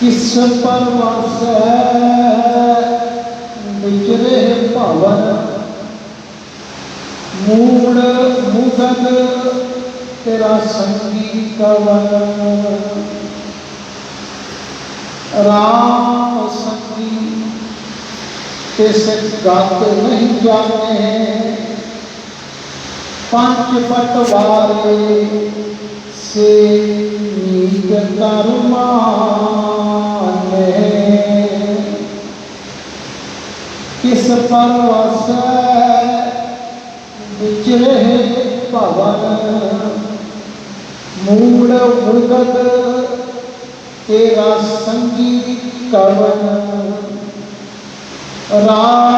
किस परवास बिचरे भवन मूड मुदन तेरा संगी कवन राम संगी तिस गत नहीं जाने ਪੰਜ ਪਟਵਾਰੇ ਸੇ ਨੀਤ ਕਰਮਾਨੇ ਕਿਸ ਪਰਵਾਸੈ ਵਿਚਰੇ ਭਵਨ? ਮੂੜ ਮੁਗਦ ਤੇਰਾ ਸੰਗੀ ਕਵਨ। ਰਾਮ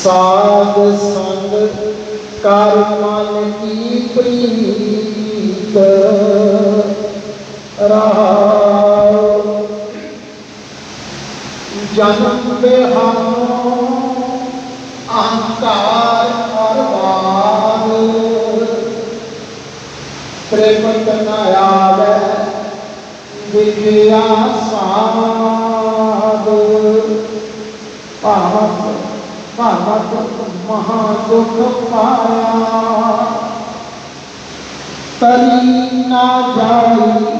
ਸਾਧ ਸੰਗ ਕਰ ਮਨ ਕੀ ਪ੍ਰੀਤ ਰਹਾਉ ਜਨਮ ਬਿਹਾਨੋ ਅਹੰਕਾਰ ਅਰਮਾਨ ਪ੍ਰੇਮ ਕਰਨਾ ਆਵੇ ਵਿਦਿਆ ਸਾਧ ਭਾਵਕ ਭਾਵਕ ਮਹਾ ਦੁਖ ਪਾਇਆ ਤਰੀ ਨਾ ਜਾਈ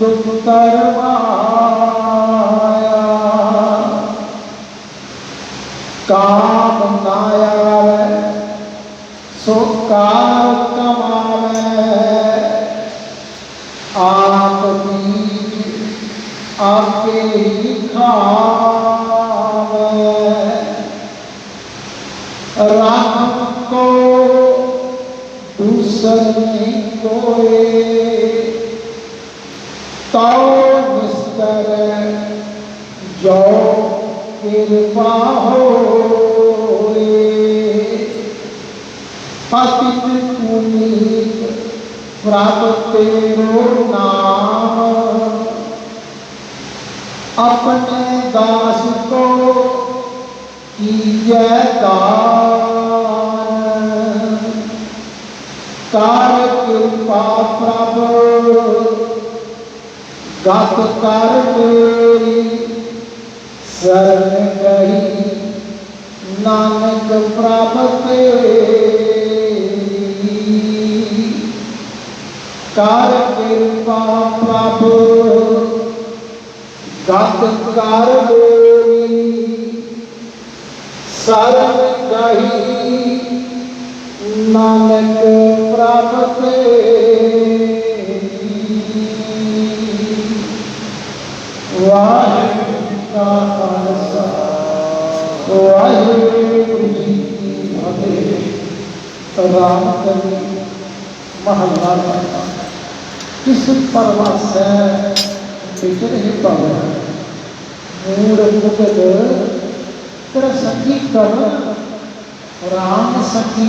ਦੁਖ ਕਰਵਾਇਆ ਕਾਮ ਨਾਇਆ ਸੋ ਕਾਰ ਕਮਾਵੇ ਆਪ ਦੀ ਆਪੇ ਹੀ ਖਾਵੇ राम को दूसरी कोए। तो बिस्तर जो कृपा हो पतित पुनीत प्राप्त नाम। अपने दास को की जय ਕਾਰ ਕਿਰਪਾ ਪ੍ਰਭ। ਗਤ ਕਰ ਮੇਰੀ ਸਰਨ ਗਈ ਨਾਨਕ ਪ੍ਰਭ ਤੇਰੀ। ਕਰ ਕਿਰਪਾ ਪ੍ਰਭ, ਗਤ ਕਰ ਮੇਰੀ ਸਰਨ ਗਈ ਰਾਮ ਕਲੀ ਮਹੱਲਾ ਕਿਸ ਪਰਵਾਸੈ ਵਿਚਰੇ ਭਵਨ ਮੂੜ ਮੁਕਤ ਤੇਰਾ ਸੰਗੀ ਕਵਨ ਰਾਮ ਸਖੀ